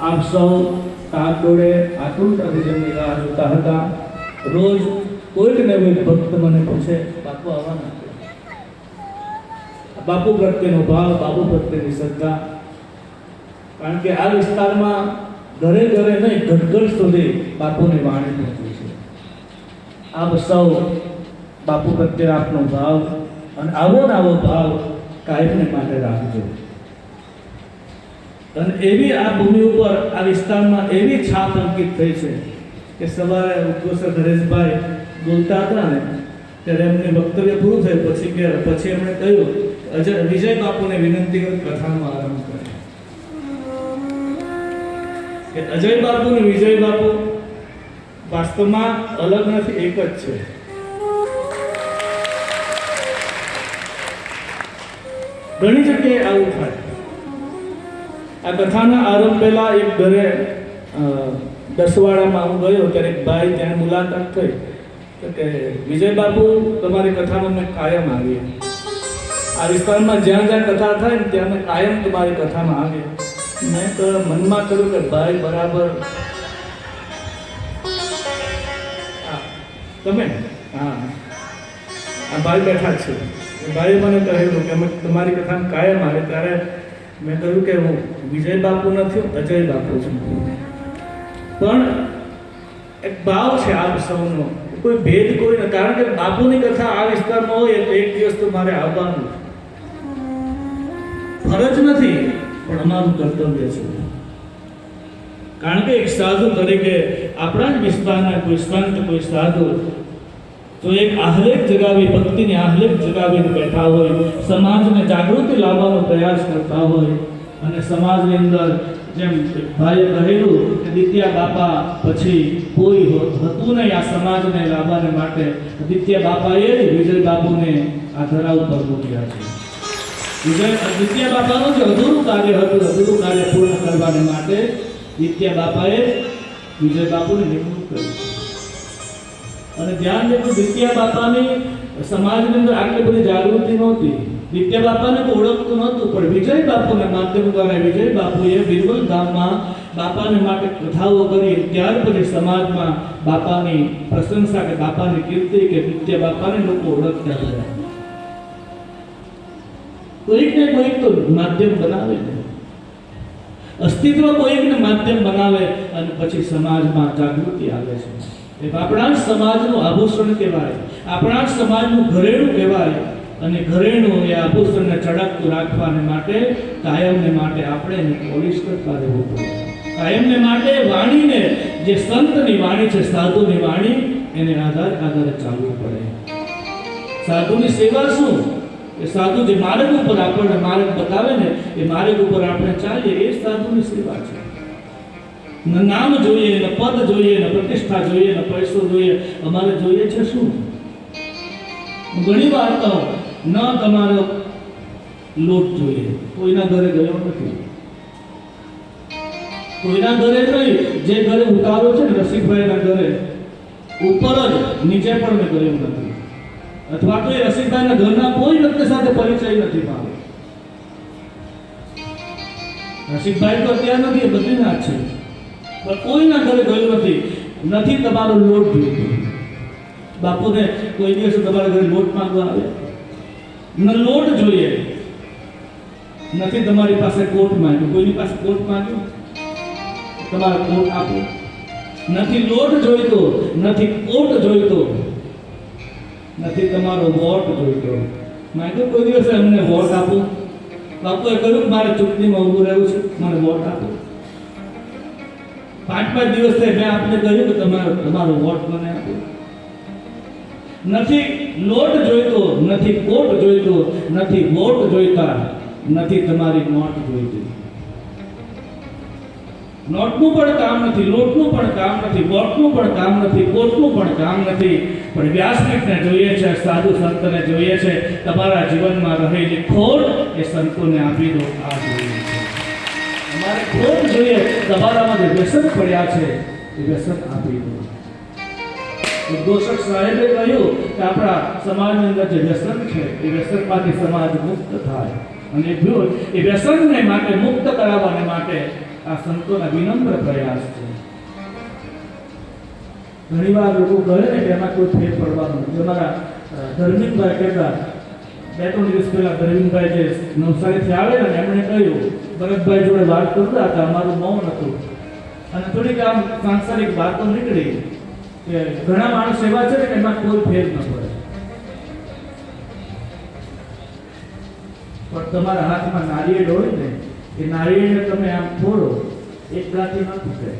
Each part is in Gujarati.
આપ સૌ તાપ દોડે આતુરતાથી જેમની રાહ જોતા હતા. રોજ કોઈક ને કોઈક ભક્ત મને પૂછે, બાપુ આવવાના બાપુ પ્રત્યેનો ભાવ, બાપુ પ્રત્યેની શ્રદ્ધા. કારણ કે આ વિસ્તારમાં ઘરે ઘરે નહીં ઘટઘટ સુધી બાપુની વાણી પહોંચી છે. આપ સૌ બાપુ પ્રત્યે આપનો ભાવ અને આવો ને આવો ભાવ કાયમને માટે રાખજો. અને એવી આ ભૂમિ ઉપર આ વિસ્તારમાં એવી છાપ અંકિત થઈ છે કે સવારે ઉદ્ઘોષક હરેશભાઈ બોલતા હતા ને, ત્યારે એમને વક્તવ્ય પૂરું થયું. પછી કે, પછી એમણે કહ્યું, અજય, વિજય બાપુને વિનંતી કરી કથાનો આરંભ કરે. કે અજય બાપુ ને વિજય બાપુ વાસ્તવમાં અલગ નથી, એક જ છે. ઘણી જગ્યાએ આવું થાય. આ કથાના આરંભ પહેલા એક ઘરે દસવાડામાં હું ગયો ત્યારે એક ભાઈ ત્યાં મુલાકાત થઈ. તો કે વિજય બાપુ તમારી કથામાં મેં કાયમ આવીએ. આ વિસ્તારમાં જ્યાં જ્યાં કથા થાય ને ત્યાં મેં કાયમ તમારી કથામાં આવીએ. મેં તો મનમાં કર્યું કે, ભાઈ, બરાબર. તમે? હા. આ ભાઈ બેઠા છે. ભાઈએ મને કહેલું કે તમારી કથા કાયમ આવે ત્યારે મેં કહ્યું કે હું વિજય બાપુ નથી અજય બાપુ છું. પણ એક ભાવ છે આપ સૌનો. કોઈ ભેદ કોઈ નથી. કારણ કે બાપુની કથા આ વિસ્તારમાં હોય એટલે એક દિવસ તો મારે આવવાનું ફરજ નથી, પણ અમારું કર્તવ્ય છે. કારણ કે એક સાધુ તરીકે આપણા જ વિસ્તારના કોઈ સંત, કોઈ સાધુ તો એક આહલેખ જગાવી, ભક્તિને આહલેખ જગાવીને બેઠા હોય, સમાજને જાગૃતિ લાવવાનો પ્રયાસ કરતા હોય અને સમાજની અંદર જેમ ભાઈએ કહેલું કે દિત્યા બાપા પછી કોઈ હતું નહીં આ સમાજને લાવવાને માટે, દિત્યા બાપાએ જ વિજય બાપુને આ ધરા ઉપર મૂક્યા છે. વિજય, દિત્યા બાપાનું જે અધૂરું કાર્ય હતું, અધૂરું કાર્ય પૂર્ણ કરવાને માટે દિત્યા બાપાએ વિજય બાપુને નિમણૂક કરી અને ધ્યાન દેજો દિત્યા બાપાની સમાજની અંદર આટલી બધી જાગૃતિ નહોતી. દિત્યા બાપાને તો ઓળખતું નહોતું, પણ વિજય બાપુને માધ્યમ દ્વારા વિજય બાપુએ બિરબલ ધામમાં બાપાને માટે કથાઓ કરી ત્યાર પછી સમાજમાં બાપાની પ્રશંસા કે બાપાની કીર્તિ કે દિત્યા બાપાને લોકો ઓળખતા થયા કોઈક ને કોઈક તો માધ્યમ બનાવે ને અસ્તિત્વ કોઈક ને માધ્યમ બનાવે અને પછી સમાજમાં જાગૃતિ આવે છે. આપણા જ સમાજનું આભૂષણ કહેવાય. આપણા જ સમાજનું ઘરેણું કહેવાય. અને ઘરેણું એ આભૂષણને ચડકતું રાખવાને માટે કાયમને માટે આપણે એને પોલિશ કરતા રહેવું પડે. કાયમને માટે વાણીને જે સંતની વાણી છે, સાધુની વાણી, એને આધાર આધારે ચાલવું પડે. સાધુની સેવા શું? એ સાધુ જે માર્ગ ઉપર આપણને માર્ગ બતાવે ને, એ માર્ગ ઉપર આપણે ચાલીએ, એ સાધુની સેવા છે. નામ જોઈએ, ને પદ જોઈએ, ને પ્રતિષ્ઠા જોઈએ, ને પૈસો જોઈએ. અમારે જોઈએ છે શું? ઘણી વાર કહું, ન તમારો લોટ જોઈએ. કોઈના ઘરે ગયો નથી. કોઈના ઘરે નહીં, જે ઘરે ઉતારો છે ને રસિકભાઈના ઘરે, ઉપર જ, નીચે પણ મેં ગયો નથી. અથવા તો એ રસિકભાઈના ઘરના કોઈ વ્યક્તિ સાથે પરિચય નથી મારો રસિકભાઈ તો ત્યાં નથી બધી ના છે. પણ કોઈના ઘરે ગયું નથી. નથી તમારો લોટ જોઈતો બાપુને કોઈ દિવસ તમારા ઘરે લોટ માંગવા આવે? ન લોટ જોઈએ. નથી તમારી પાસે કોટ માંગ્યો. કોઈની પાસે કોટ માંગ્યો? તમારે કોટ આપો. નથી લોટ જોઈતો, નથી કોટ જોઈતો. નથી તમારો વોટ જોઈતો. માંગ્યો કોઈ દિવસે અમને વોટ આપો? બાપુએ કહ્યું મારે ચૂંટણીમાં ઊભું રહેવું છે. મને વોટ આપો. પાંચ પાંચ દિવસ મેં આપને કહ્યું કે તમારો તમારો વોટ મને આપો. નથી લોટ જોઈતો, નથી કોટ જોઈતો, નથી વોટ જોઈતા, નથી તમારી નોટ જોઈતી. નોટનું પણ કામ નથી, લોટનું પણ કામ નથી, બોટનું પણ કામ નથી, કોટનું પણ કામ નથી. પણ વ્યાસપીઠને જોઈએ છે, સાધુ સંતને જોઈએ છે, તમારા જીવનમાં રહેલી ખોટ એ સંતોને આપી દો, આ જોઈએ છે. અમારે ખોટ જોઈએ. તમારામાં જે વ્યસન પડ્યા છે એ વ્યસન આપી દો. ઉદ્ઘોષક સાહેબે કહ્યું કે આપણા સમાજની અંદર જે વ્યસન છે એ વ્યસનમાંથી સમાજ મુક્ત થાય. અને જો એ વ્યસનને માટે મુક્ત કરાવવાને માટે આ સંતોના વિનમ્ર પ્રયાસ છે. ઘણીવાર લોકો કહે ને કે એમાં કોઈ ફેર પડવાનો નથી. અમારા અ, ધર્મિકભાઈ કહેતા બે ત્રણ દિવસ પહેલા પ્રવીણભાઈ જે નવસારીથી આવેલા ને એમણે કહ્યું, ભરતભાઈ જોડે વાત કરતા હતા અમારું મૌન હતું. અને થોડીક આમ સાંસારિક વાતો નીકળી કે ઘણા માણસ એવા છે ને એમાં કોઈ ફેર ન પડે. પણ તમારા હાથમાં નારિયેળ હોય ને, એ નારિયેળને તમે આમ ફોડો, એક ગાંઠી ન તૂટે.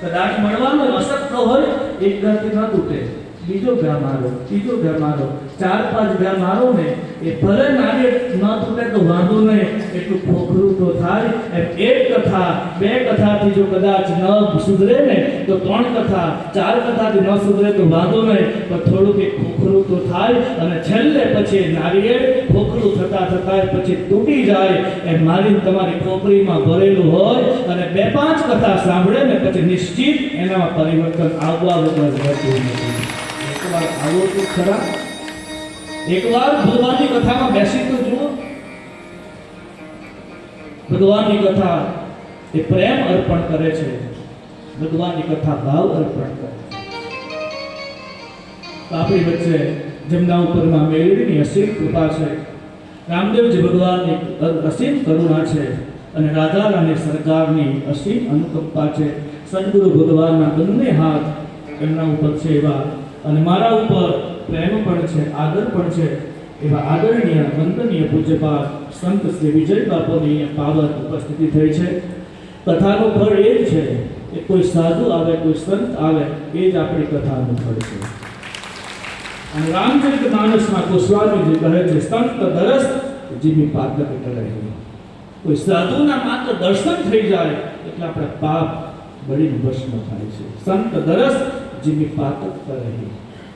કદાચ મળવાનો અશક્ત હોય, એક ગાંઠી ન તૂટે. બીજો ઘા મારો, ત્રીજો ઘા મારો, ચાર, પાંચ ઘા મારો ને, એ ભલે નાગે ન તૂટે તો વાંધો નહીં. એટલું ખોખરું તો થાય. એમ એક કથા, બે કથાથી જો કદાચ ન સુધરે ને, તો ત્રણ કથા, ચાર કથાથી ન સુધરે તો વાંધો નહીં. પણ થોડુંક એ ખોખરું તો થાય અને છેલ્લે પછી નારિયેળ ખોખરું થતા થતા પછી તૂટી જાય. એ મારી તમારી ખોપરીમાં ભરેલું હોય અને બે, પાંચ કથા સાંભળે ને પછી નિશ્ચિત એનામાં પરિવર્તન આવવા વગર રહેતું નથી. એકવાર આવો તો ખરા. એકવાર ભગવાનની કથામાં બેસી તો જુઓ. ભગવાનની કથા એ પ્રેમ અર્પણ કરે છે. ભગવાનની કથા ભાવ અર્પણ કરે છે. આપણી વચ્ચે જેમના ઉપરમાં મેળવીની અસીમ કૃપા છે. રામદેવજી ભગવાનની અસીમ કરુણા છે અને રાધા રાણી સરકારની અસીમ અનુકંપા છે. સદગુરુ ભગવાનના બંને હાથ એમના ઉપર છે એવા અને મારા ઉપર પ્રેમ પણ છે, આદર પણ છે, એવા આદરણીય, વંદનીય પૂજ્યપાદ સંત શ્રી વિજય બાપુની પાવન ઉપસ્થિતિ થઈ છે. કથાનું ફળ એ જ છે કે કોઈ સાધુ આવે, કોઈ સંત આવે, એ જ આપણી કથાનું ફળ છે. અને રામચરિત માનસમાં ગોસ્વામીજી કહે છે, સંત દરસ જીમી પાતક કરે કોઈ સાધુના માત્ર દર્શન થઈ જાય, એટલે આપણા પાપ બળીને ભસ્મ થાય છે. સંત દરસ જીમી પાતક કરે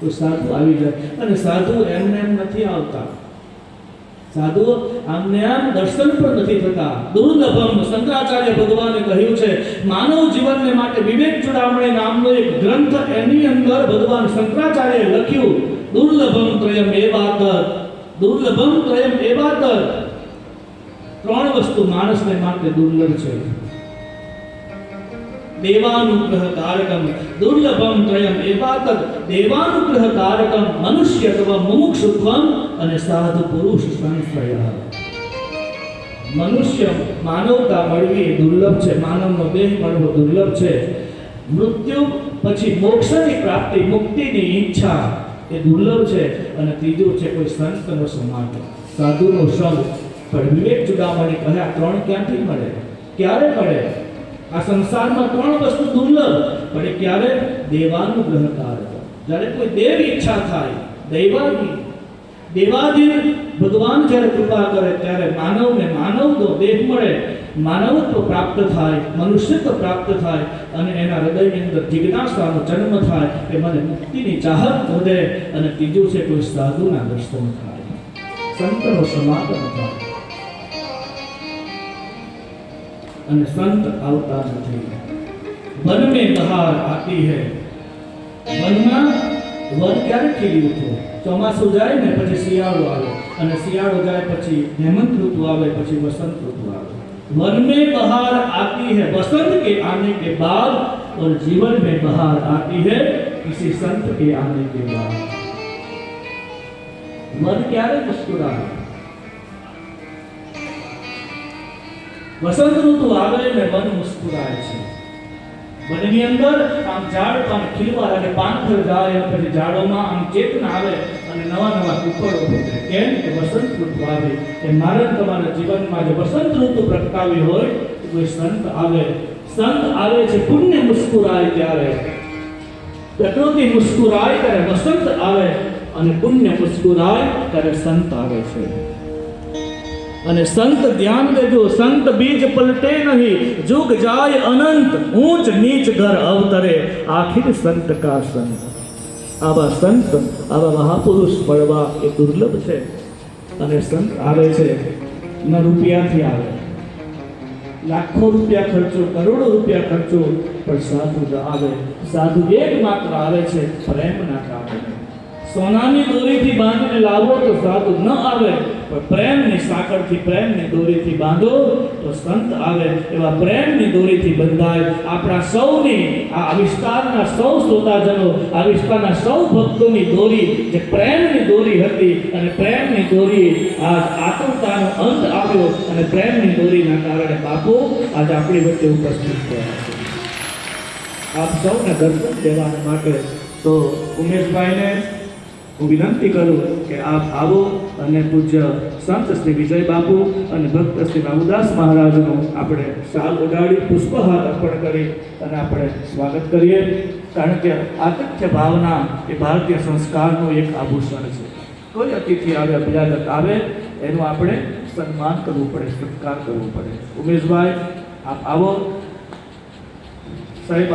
તો સાધુ આવી જાય. અને સાધુ એમને એમ નથી આવતા. સાધુ આમને આમ દર્શન પણ નથી થતા. દુર્લભમ શંકરાચાર્ય ભગવાને કહ્યું છે, માનવ જીવનને માટે વિવેક ચૂડામણી નામનો એક ગ્રંથ એની અંદર ભગવાન શંકરાચાર્યએ લખ્યું. દુર્લભમ ત્રયમ એવાતર. દુર્લભમ ત્રયમ એવાતર. ત્રણ વસ્તુ માણસને માટે દુર્લભ છે. દેવાનુગ્રહ કારકમ દુર્લભમ త్రయం ఏపాత દેવાનુગ્રહ కారకం મનુષ્યત્વ ముముక్షుత్వం અને સાધુ પુરુષ સંશ્રય મનુષ્ય માનવતા મળવી દુર્લભ છે માનવનો દેહ મળવો દુર્લભ છે મૃત્યુ પછી મોક્ષની પ્રાપ્તિ મુક્તિની ઈચ્છા એ દુર્લભ છે અને ત્રીજું છે કોઈ સંતનો સમાજ. સાધુનો સંગ, પણ વિવેક ચુડામણી કહ્યા ત્રણ ક્યાંથી મળે? ક્યારે મળે? આ સંસારમાં ત્રણ વસ્તુ દુર્લભ, પણ એ ક્યારે? દેવાનુગ્રહ કારક જ્યારે કોઈ દેવ ઈચ્છા થાય, દૈવાની દેવાધીન ભગવાન જ્યારે કૃપા કરે, ત્યારે માનવને માનવનો દેહ મળે. માનવત્વ પ્રાપ્ત થાય, મનુષ્યત્વ પ્રાપ્ત થાય, અને એના હૃદયની અંદર જિજ્ઞાસાનો જન્મ થાય કે મને મુક્તિની ચાહત વધે અને ત્રીજું છે કોઈ સાધુના દર્શન થાય. સંતનો સમાગમ થાય. અને સંત આવતા નથી વન में बहार आती है વનમાં વન ક્યારે ખીલી ઉઠે ચોમાસું જાય ને પછી શિયાળો આવે અને શિયાળો જાય પછી હેમંત ઋતુ આવે પછી વસંત ઋતુ આવે वन में बहार आती है बसंत के आने के बाद और जीवन में बहार आती है किसी संत के आने के बाद मन ક્યારે મુસ્કુરાય વસંત ઋતુ આવે ને મન મુસ્કુરાય છે. વનની અંદર આમ ઝાડ પાન ખીલવા લાગે પાનખર જાય અને પછી ઝાડોમાં આમ ચેતના આવે અને નવા નવા કુકળો ફૂટે કેમ કે વસંત ઋતુ આવે. એ મારા તમારા જીવનમાં જે વસંત ઋતુ પ્રગટાવી હોય કોઈ સંત આવે. સંત આવે છે પુણ્ય મુસ્કુરાય ત્યારે. પ્રકૃતિ મુસ્કુરાય ત્યારે વસંત આવે અને પુણ્ય મુસ્કુરાય ત્યારે સંત આવે છે. અને સંત ધ્યાન દેજો, સંત બીજ પલટે નહીં, જુગ જાય અનંત, ઊંચ નીચ ઘર અવતરે. આખિર સંત કા સંત. આવા સંત, આવા મહાપુરુષ મળવા એ દુર્લભ છે. અને સંત આવે છે, ન રૂપિયાથી આવે. લાખો રૂપિયા ખર્ચો, કરોડો રૂપિયા ખર્ચો, પણ સાધુ આવે. સાધુ એક માત્ર આવે છે, પ્રેમના કારણે. સોનાની દોરીથી બાંધીને લાવો તો સાધુ ન આવે. પ્રેમની સાંકળથી પ્રેમની દોરીથી બાંધો, તો સંત આવે. એવા પ્રેમની દોરીથી બંધાય. આપણા સૌની, આ વિસ્તારના સૌ શ્રોતાજનો આ વિસ્તારના સૌ ભક્તોની દોરી જે પ્રેમની દોરી હતી અને પ્રેમની દોરી આજ આતુરતાનો અંત આવ્યો અને પ્રેમની દોરીના કારણે બાપુ આજ આપણી વચ્ચે ઉપસ્થિત થયા છે. આપ સૌને દર્શન દેવા માટે તો ઉમેશભાઈને હું વિનંતી કરું કે આપ આવો અને પૂજ્ય સંત શ્રી વિજય બાપુ અને ભક્ત શ્રી રામદાસ મહારાજનું આપણે શાલ ઉડાડી, પુષ્પહાર અર્પણ કરી અને આપણે સ્વાગત કરીએ. કારણ કે આતિથ્ય ભાવના એ ભારતીય સંસ્કારનું એક આભૂષણ છે. કોઈ અતિથિ આવે અભિયાગત આવે, એનું આપણે સન્માન કરવું પડે, સત્કાર કરવો પડે. ઉમેશભાઈ, આપ આવો. સાહેબ